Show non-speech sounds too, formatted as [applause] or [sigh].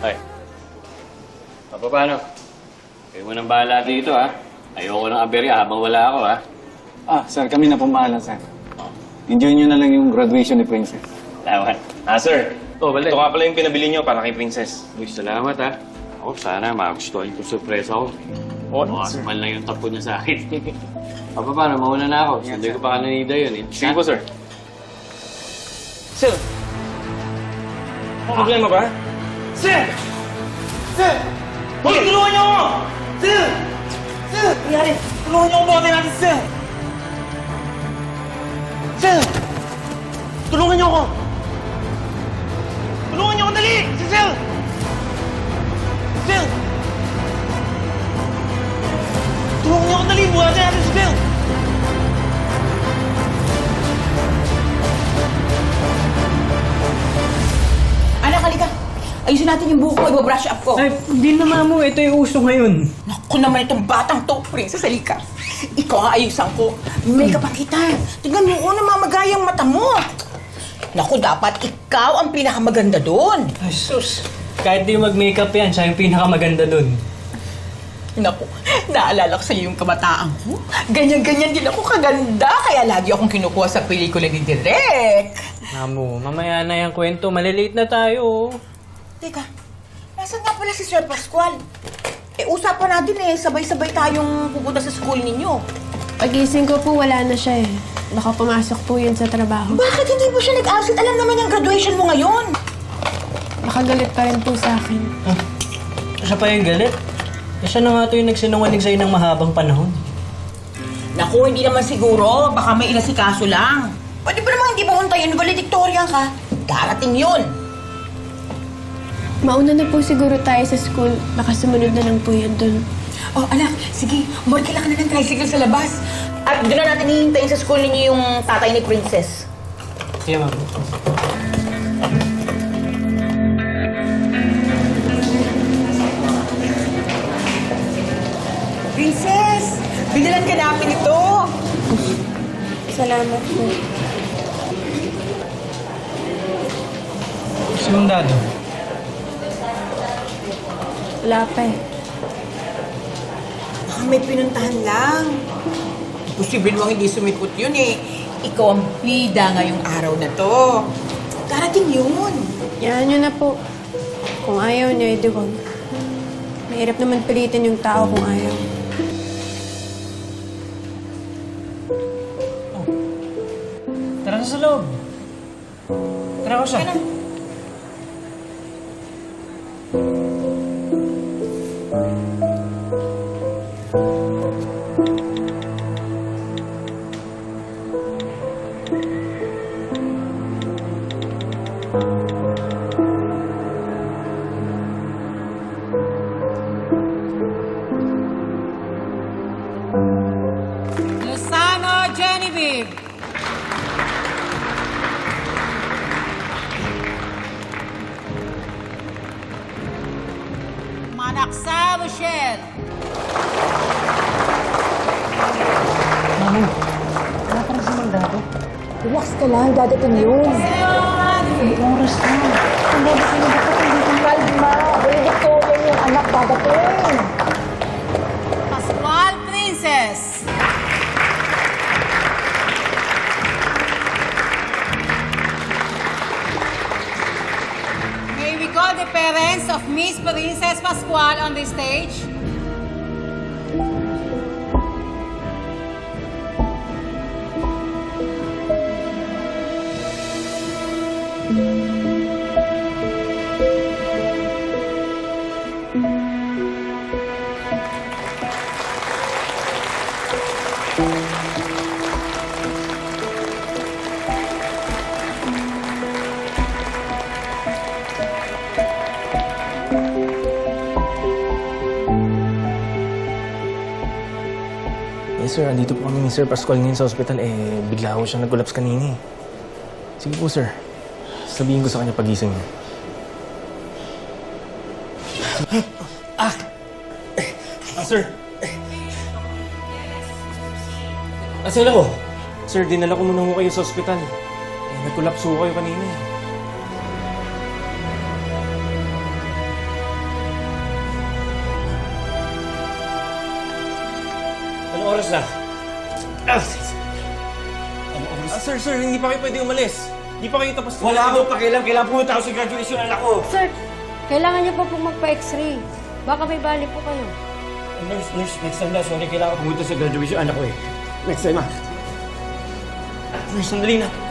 Ay. Papa, paano? Kayo mo nang bahala dito, ha? Ayoko ng aberya habang wala ako, ha? Ah, sir, kami na pumahala, sir. Enjoy nyo na lang yung graduation ni Princess. Salamat. Ah, sir. Oh, balik. Ito nga pala yung pinabili nyo para kay Princess. Uy, salamat, ha? Ako, sana magustuhan yung surpresa ko. Oh, sir. man lang yung tapo niya sa akin. [laughs] Papa, paano? Mauna na ako. Sunday ko pa kanina yun, eh. Sige po, sir. Sir! May problema ba? Sir! Sir! Hoy, tulungan niyo ako! Sir! Sir! Nangyari! Tulungan niyo ako buhatin natin! Sir! Ayusin natin yung buhok ko. Ibabrush up ko. Ay, hindi na mo. Ito yung uso ngayon. Naku naman itong batang to, Princess. Halika. Ikaw nga ayusan ko. Makeup ang kita. Tingnan mo, oh, namamagayang mata mo. Naku, dapat ikaw ang pinakamaganda doon. Ay, sus. Kahit di mag-makeup yan, siya yung pinakamaganda dun. Naku, naalala ko sa iyo yung kabataan ko. Ganyan-ganyan din ako kaganda. Kaya lagi akong kinukuha sa pelikula ni Direk. Mamo, mamaya na yung kwento. Malilate na tayo. Teka, nasan nga pala si Sir Pascual? Eh, usapan natin eh. Sabay-sabay tayong pupunta sa school ninyo. Pagising ko po, wala na siya eh. Baka pumasok po yun sa trabaho. Bakit hindi mo siya nag-absent? Alam naman yung graduation mo ngayon. Baka galit pa rin po sa akin. Siya pa yung galit. Eh, siya na nga ito yung nagsinungaling sa'yo ng mahabang panahon. Naku, hindi naman siguro. Baka may inasikaso lang. Pwede ba namang hindi pumunta yun? Valedictorian ka. Darating yun. Mauna na po siguro tayo sa school. Baka sumunod na lang po yan dun. Oh, anak, sige. Morkila ka na ng tricycle sa labas. At doon na natin hihintayin sa school ninyo yung tatay ni Princess. Sige, ma'am. Princess! Binilan ka namin ito. Salamat po. Sinong dado? Wala pa eh. Baka may pinuntahan lang. Posible mo hindi sumipot yun eh. Ikaw ang bida ngayong araw na to. Darating yun. Yan nyo na po. Kung ayaw niya, edi wag. Mahirap naman pilitin yung tao kung ayaw. Tara na sa loob. Tara ko siya. Lozano Genevieve. Manaksa Michelle. Relax ka lang, dadating yun. Oras na. Ang bago sa'yo, bakit hindi kang kalma? Valedictorian yung anak, dadating. Pascual Princess. May we call the parents of Miss Princess Pascual on the stage? Yes, sir. Andito po kami ni Sir Pascual ngayon sa ospital. Eh, bigla ko siya nag-collapse kanina eh. Sige po, sir. Sabihin ko sa kanya pagising niya. Ah! Ah, sir! Ah, Asan lang ako? Sir, dinala ko muna ho kayo sa ospital. Eh, nagkulapso kayo kanina eh. Anong oras na? Ah! Anong oras? Ah, sir, sir, hindi pa kayo pwede umalis. Hindi pa kayo tapos... wala akong pakialam. Kailangan pumunta ako sa graduation ng anak ko. Sir, kailangan niyo pa po magpa-x-ray. Baka may bali po kayo. Nurse, nurse, next time na. Sorry, kailangan ko pumunta sa graduation anak ko eh. Next time ah. Sir, sandali na.